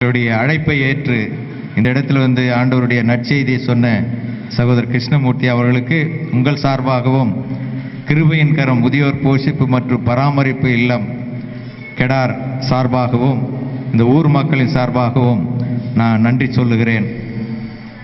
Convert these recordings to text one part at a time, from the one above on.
அவருடைய அழைப்பை ஏற்று இந்த இடத்துல வந்து ஆண்டவருடைய நற்செய்தியை சொன்ன சகோதரர் கிருஷ்ணமூர்த்தி அவர்களுக்கு உங்கள் சார்பாகவும் கிருபையின் கரம் முதியோர் போஷிப்பு மற்றும் பராமரிப்பு இல்லம் கெடார் சார்பாகவும் இந்த ஊர் மக்களின் சார்பாகவும் நான் நன்றி சொல்லுகிறேன்.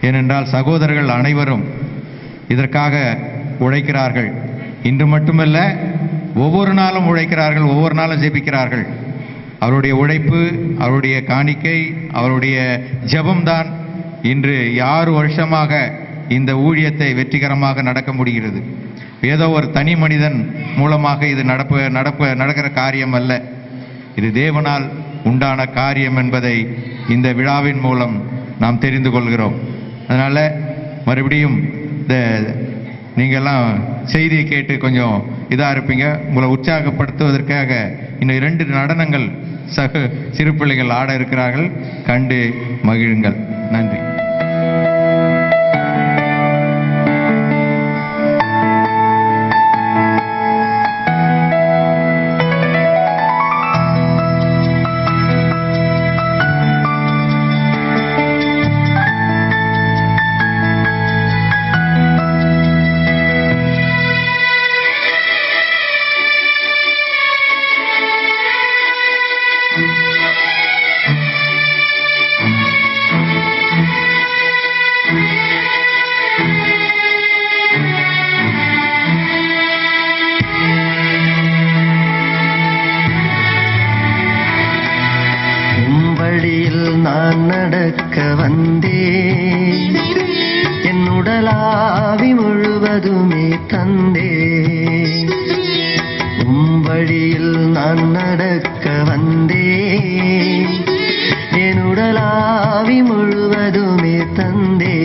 ஏனென்றால் சகோதரர்கள் அனைவரும் இதற்காக உழைக்கிறார்கள். இன்று மட்டுமல்ல ஒவ்வொரு நாளும் உழைக்கிறார்கள் ஒவ்வொரு நாளும் ஜெபிக்கிறார்கள். அவருடைய உழைப்பு அவருடைய காணிக்கை அவருடைய ஜபம்தான் இன்று ஆறு வருஷமாக இந்த ஊழியத்தை வெற்றிகரமாக நடக்க முடிகிறது. ஏதோ ஒரு தனி மனிதன் மூலமாக இது நடப்பு நடப்ப நடக்கிற காரியம் அல்ல. இது தேவனால் உண்டான காரியம் என்பதை இந்த விழாவின் மூலம் நாம் தெரிந்து கொள்கிறோம். அதனால் மறுபடியும் இந்த நீங்கள்லாம் செய்தியை கேட்டு கொஞ்சம் இதாக இருப்பீங்க. உங்களை உற்சாகப்படுத்துவதற்காக இன்னும் இரண்டு நடனங்கள் சக சிறு பிள்ளைகள் ஆட இருக்கிறார்கள். கண்டு மகிழுங்கள். நன்றி. நான் நடக்க வந்தேன். என் உடலாவி முழுவதுமே தந்தே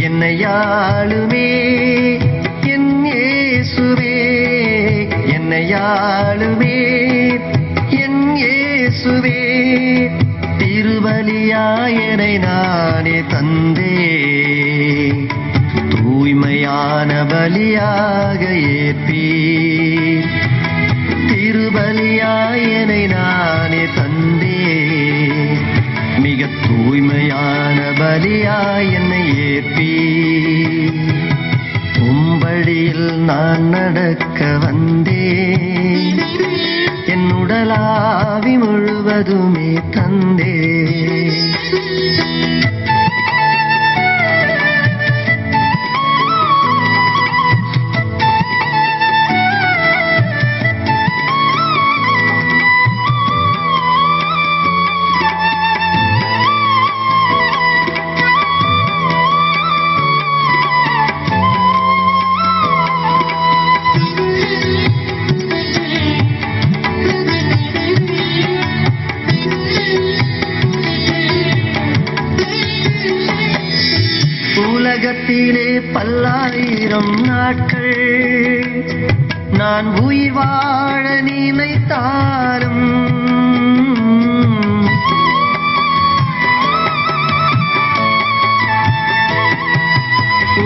என்னை யாழுமே என் இயேசுவே. என்னை யாழுமே என் இயேசுவே. திருவலியாயனை நானே தந்தே தூய்மையான பலியாக ஏற்பீ தூய்மையான பலியாய் என்னை ஏற்றி உம்படியில் நான் நடக்க வந்தேன். என் உடலாவி முழுவதுமே தந்தேன். நான் உயிர் வாழ நினைத்தாலும்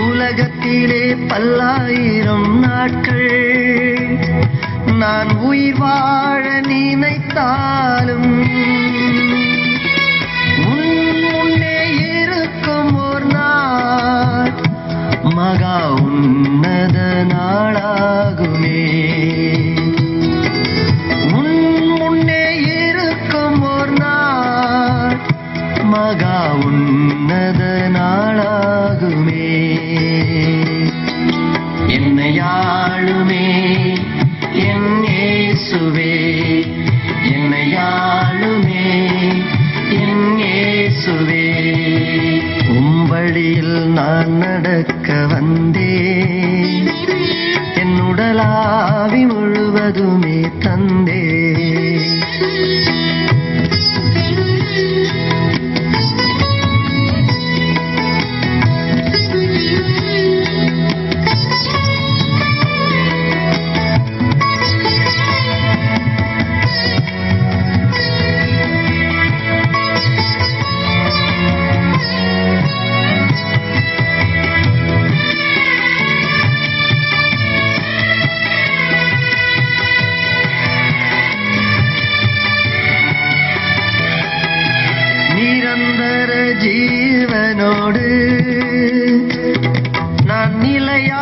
உலகத்திலே பல்லாயிரம் நாட்கள் நான் உயிர் வாழ நான் நடக்க வந்தேன். என் உடலாவி முழுவதுமே தந்தே உன்னோடு நான் நிலையா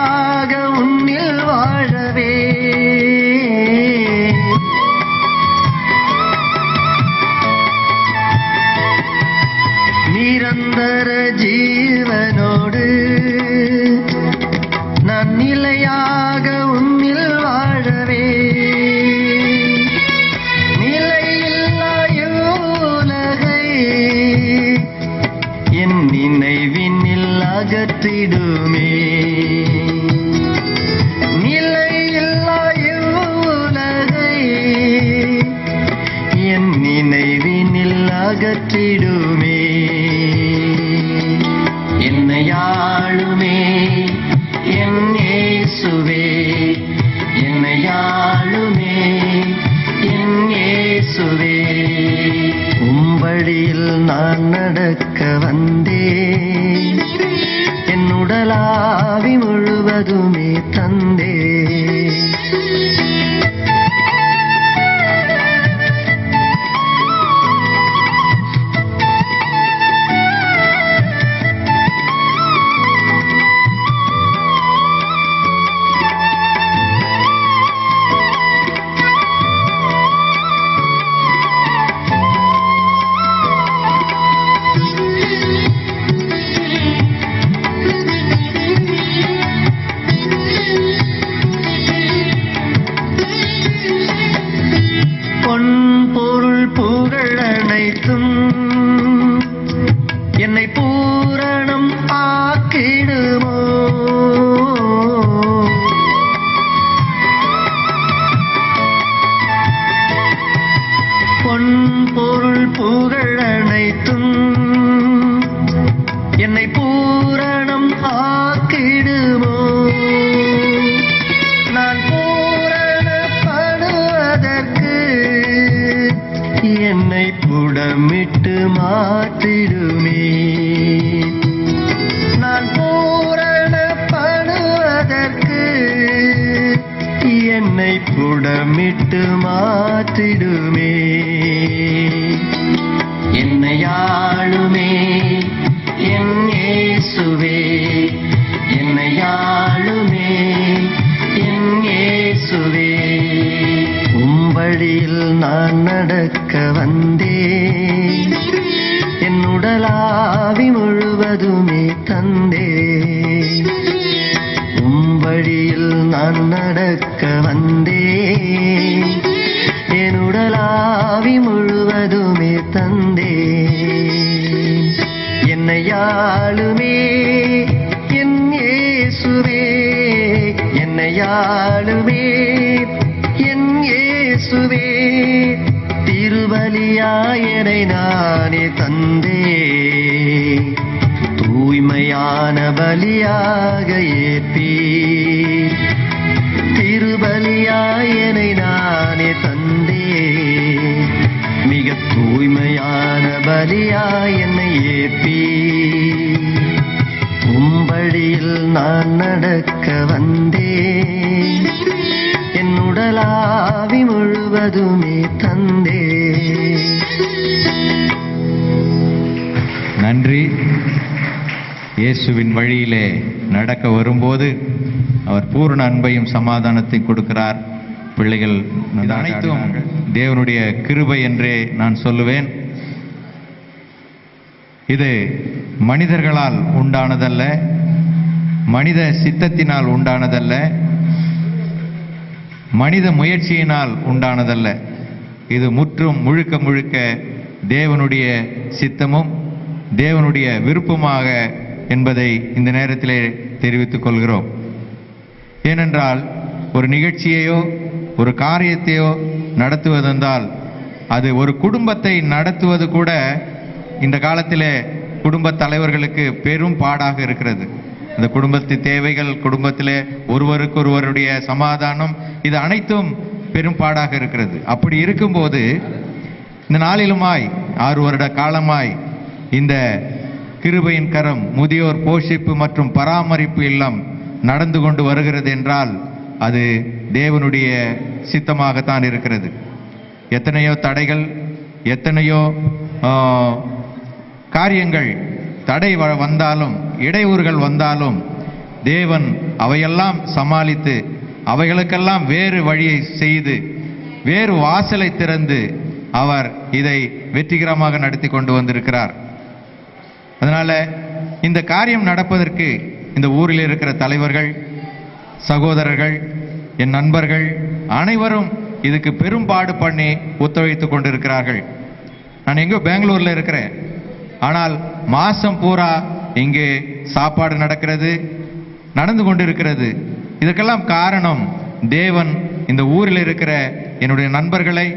காத்திடுமே. மாற்றிடுமே என்னை ஆளுமே என் ஏசுவே என்னை ஆளுமே என் ஏசுவே உம்படியில் நான் நடக்க வந்தேன். என் உடலாவி முழுவதுமே தந்தே உம்படியில் நான் நடக்க வந்தேன். தந்தே. என்னை ஆளுமே என் இயேசுவே. என்னை ஆளுமே என் இயேசுவே. திருவலியாயனை நானே தந்தே. தூய்மையான பலியாக ஏற்பீ. திருபலியாயனை நானே பலியாய் என்னை ஏற்பீ உம்படியில் நான் நடக்க வந்தேன். என் உடலாவி முழுவதுமே தந்தே நன்றி. இயேசுவின் வழியிலே நடக்க வரும்போது அவர் பூரண அன்பையும் சமாதானத்தையும் கொடுக்கிறார். பிள்ளைகள் அனைத்தும் தேவனுடைய கிருபை என்றே நான் சொல்லுவேன். இது மனிதர்களால் உண்டானதல்ல மனித சித்தத்தினால் உண்டானதல்ல மனித முயற்சியினால் உண்டானதல்ல. இது முற்றும் முழுக்க முழுக்க தேவனுடைய சித்தமும் தேவனுடைய விருப்பமாக என்பதை இந்த நேரத்திலே தெரிவித்துக் கொள்கிறோம். ஏனென்றால் ஒரு நிகழ்ச்சியையோ ஒரு காரியத்தையோ நடத்துவதென்றால் அது ஒரு குடும்பத்தை நடத்துவது கூட இந்த காலத்தில் குடும்ப தலைவர்களுக்கு பெரும் பாடாக இருக்கிறது. இந்த குடும்பத்து தேவைகள் குடும்பத்தில் ஒருவருக்கொருவருடைய சமாதானம் இது அனைத்தும் பெரும் பாடாக இருக்கிறது. அப்படி இருக்கும்போது இந்த நாளிலுமாய் ஆறு வருட காலமாய் இந்த கிருபையின் கரம் முதியோர் போஷிப்பு மற்றும் பராமரிப்பு இல்லம் நடந்து கொண்டு வருகிறது என்றால் அது தேவனுடைய சித்தமாகத்தான் இருக்கிறது. எத்தனையோ தடைகள் எத்தனையோ காரியங்கள் தடை வ- வந்தாலும் இடையூறுகள் வந்தாலும் தேவன் அவையெல்லாம் சமாளித்து அவைகளுக்கெல்லாம் வேறு வழியை செய்து வேறு வாசலை திறந்து அவர் இதை வெற்றிகரமாக நடத்தி கொண்டு வந்திருக்கிறார். அதனால் இந்த காரியம் நடப்பதற்கு இந்த ஊரில் இருக்கிற தலைவர்கள் சகோதரர்கள் என் நண்பர்கள் அனைவரும் இதுக்கு பெரும்பாடு பண்ணி ஒத்துழைத்து கொண்டிருக்கிறார்கள். நான் எங்கோ பெங்களூரில் இருக்கிறேன். ஆனால் மாசம் பூரா இங்கே சாப்பாடு நடக்கிறது நடந்து கொண்டிருக்கிறது. இதற்கெல்லாம் காரணம் தேவன் இந்த ஊரில் இருக்கிற என்னுடைய நண்பர்களை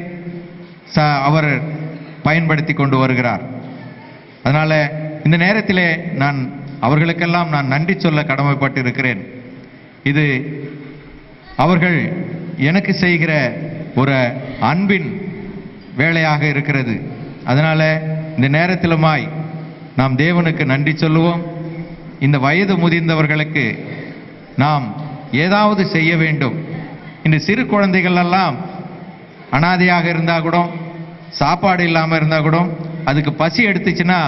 ச அவர் பயன்படுத்தி கொண்டு வருகிறார். அதனால் இந்த நேரத்திலே நான் அவர்களுக்கெல்லாம் நான் நன்றி சொல்ல கடமைப்பட்டு இருக்கிறேன் இது அவர்கள் எனக்கு செய்கிற ஒரு அன்பின் வேலையாக இருக்கிறது. அதனால் இந்த நேரத்திலுமாய் நாம் தேவனுக்கு நன்றி சொல்லுவோம். இந்த வயது முதிர்ந்தவர்களுக்கு நாம் ஏதாவது செய்ய வேண்டும். இந்த சிறு குழந்தைகள் எல்லாம் அனாதையாக இருந்தால் கூட சாப்பாடு இல்லாமல் இருந்தால் கூட அதுக்கு பசி எடுத்துச்சுன்னா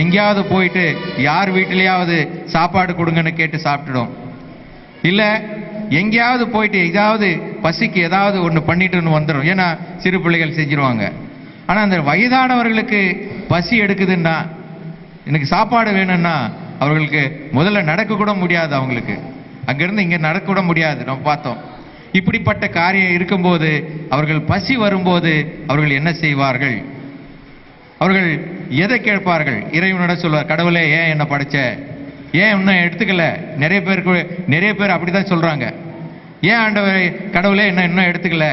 எங்கேயாவது போயிட்டு யார் வீட்டிலேயாவது சாப்பாடு கொடுங்கன்னு கேட்டு சாப்பிட்டுடும். இல்லை எங்கேயாவது போயிட்டு ஏதாவது பசிக்கு ஏதாவது ஒன்று பண்ணிட்டுன்னு வந்துடும். ஏன்னா சிறு பிள்ளைகள் செஞ்சிருவாங்க. ஆனால் அந்த வயதானவர்களுக்கு பசி எடுக்குதுன்னா எனக்கு சாப்பாடு வேணும்னா அவர்களுக்கு முதல்ல நடக்கக்கூட முடியாது அவங்களுக்கு. அங்கேருந்து இங்கே நடக்கக்கூட முடியாது நம்ம பார்த்தோம். இப்படிப்பட்ட காரியம் இருக்கும்போது அவர்கள் பசி வரும்போது அவர்கள் என்ன செய்வார்கள்? அவர்கள் எதை கேட்பார்கள்? இறைவனோட சொல்வார் கடவுளே ஏன் என்ன படைச்ச? ஏன் இன்னும் எடுத்துக்கல? நிறைய பேருக்கு நிறைய பேர் அப்படிதான் சொல்கிறாங்க ஏன் ஆண்டவரை கடவுளே என்ன இன்னும் எடுத்துக்கல?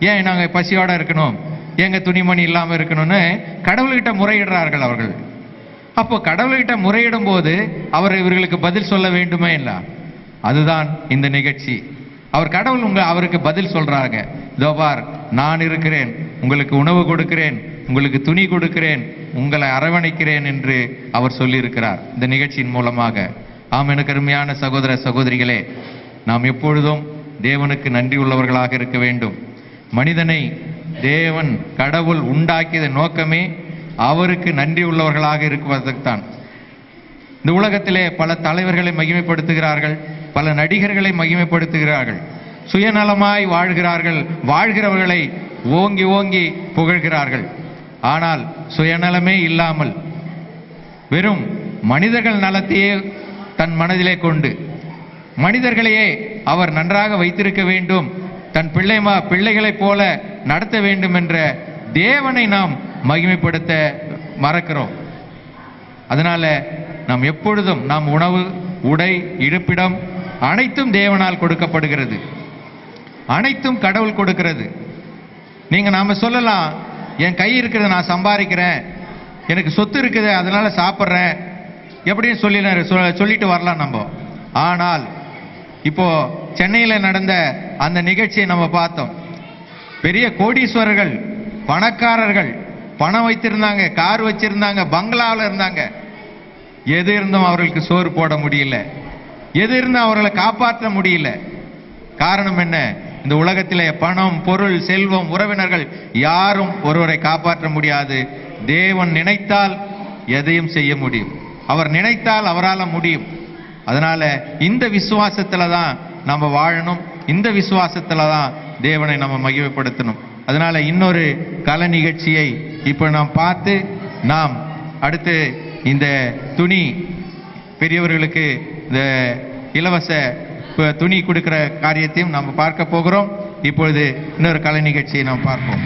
ஏன் நாங்கள் பசியோடு இருக்கணும்? ஏங்க துணிமணி இல்லாம இருக்கணும்னு கடவுள்கிட்ட முறையிடுறார்கள் அவர்கள். அப்போ கடவுள்கிட்ட முறையிடும் போது அவர் இவர்களுக்கு பதில் சொல்ல வேண்டுமே இல்ல? அதுதான் இந்த நிகழ்ச்சி. அவர் கடவுள் உங்க அவருக்கு பதில் சொல்றாங்க தோபார் நான் இருக்கிறேன் உங்களுக்கு உணவு கொடுக்கிறேன் உங்களுக்கு துணி கொடுக்கிறேன் உங்களை அரவணைக்கிறேன் என்று அவர் சொல்லியிருக்கிறார் இந்த நிகழ்ச்சியின் மூலமாக. ஆம் எனக்கு அருமையான சகோதர சகோதரிகளே நாம் எப்பொழுதும் தேவனுக்கு நன்றி உள்ளவர்களாக இருக்க வேண்டும். மனிதனை தேவன் கடவுள் உண்டாக்கியது நோக்கமே அவருக்கு நன்றி உள்ளவர்களாக இருக்குவதற்குத்தான். இந்த உலகத்திலே பல தலைவர்களை மகிமைப்படுத்துகிறார்கள் பல நடிகர்களை மகிமைப்படுத்துகிறார்கள் சுயநலமாய் வாழ்கிறார்கள் வாழ்கிறவர்களை ஓங்கி ஓங்கி புகழ்கிறார்கள். ஆனால் சுயநலமே இல்லாமல் வெறும் மனிதர்கள் நலத்தையே தன் மனதிலே கொண்டு மனிதர்களையே அவர் நன்றாக வைத்திருக்க வேண்டும் தன் பிள்ளைமா பிள்ளைகளைப் போல நடத்த வேண்டும் என்ற தேவனை நாம் மகிமைப்படுத்த மறக்கிறோம். அதனால நாம் எப்பொழுதும் நாம் உணவு உடை இருப்பிடம் அனைத்தும் தேவனால் கொடுக்கப்படுகிறது. அனைத்தும் கடவுள் கொடுக்கிறது. நீங்க நாம சொல்லலாம் என் கை இருக்கிறத நான் சம்பாதிக்கிறேன். எனக்கு சொத்து இருக்குது அதனால சாப்பிட்றேன். எப்படின்னு சொல்லி சொ- சொல்லிட்டு வரலாம் நம்ம. ஆனால் இப்போ சென்னையில் நடந்த அந்த நிகழ்ச்சியை நம்ம பார்த்தோம். பெரிய கோடீஸ்வரர்கள் பணக்காரர்கள் பணம் வைத்திருந்தாங்க கார் வச்சிருந்தாங்க பங்களாவில் இருந்தாங்க. எது இருந்தும் அவர்களுக்கு சோறு போட முடியல. எது இருந்தும் அவர்களை காப்பாற்ற முடியல. காரணம் என்ன? இந்த உலகத்திலே பணம் பொருள் செல்வம் உறவினர்கள் யாரும் ஒருவரை காப்பாற்ற முடியாது. தேவன் நினைத்தால் எதையும் செய்ய முடியும். அவர் நினைத்தால் அவரால் முடியும். அதனால இந்த விசுவாசத்துல தான் நம்ம வாழணும். இந்த விசுவாசத்துல தான் தேவனை நம்ம மகிமைப்படுத்தணும். அதனால இன்னொரு கலை நிகழ்ச்சியை இப்போ நாம் பார்த்து நாம் அடுத்து இந்த துணி பெரியவர்களுக்கு இந்த இலவச துணி கொடுக்கிற காரியத்தையும் நாம் பார்க்க போகிறோம். இப்பொழுது இன்னொரு கலை நிகழ்ச்சியை நாம் பார்ப்போம்.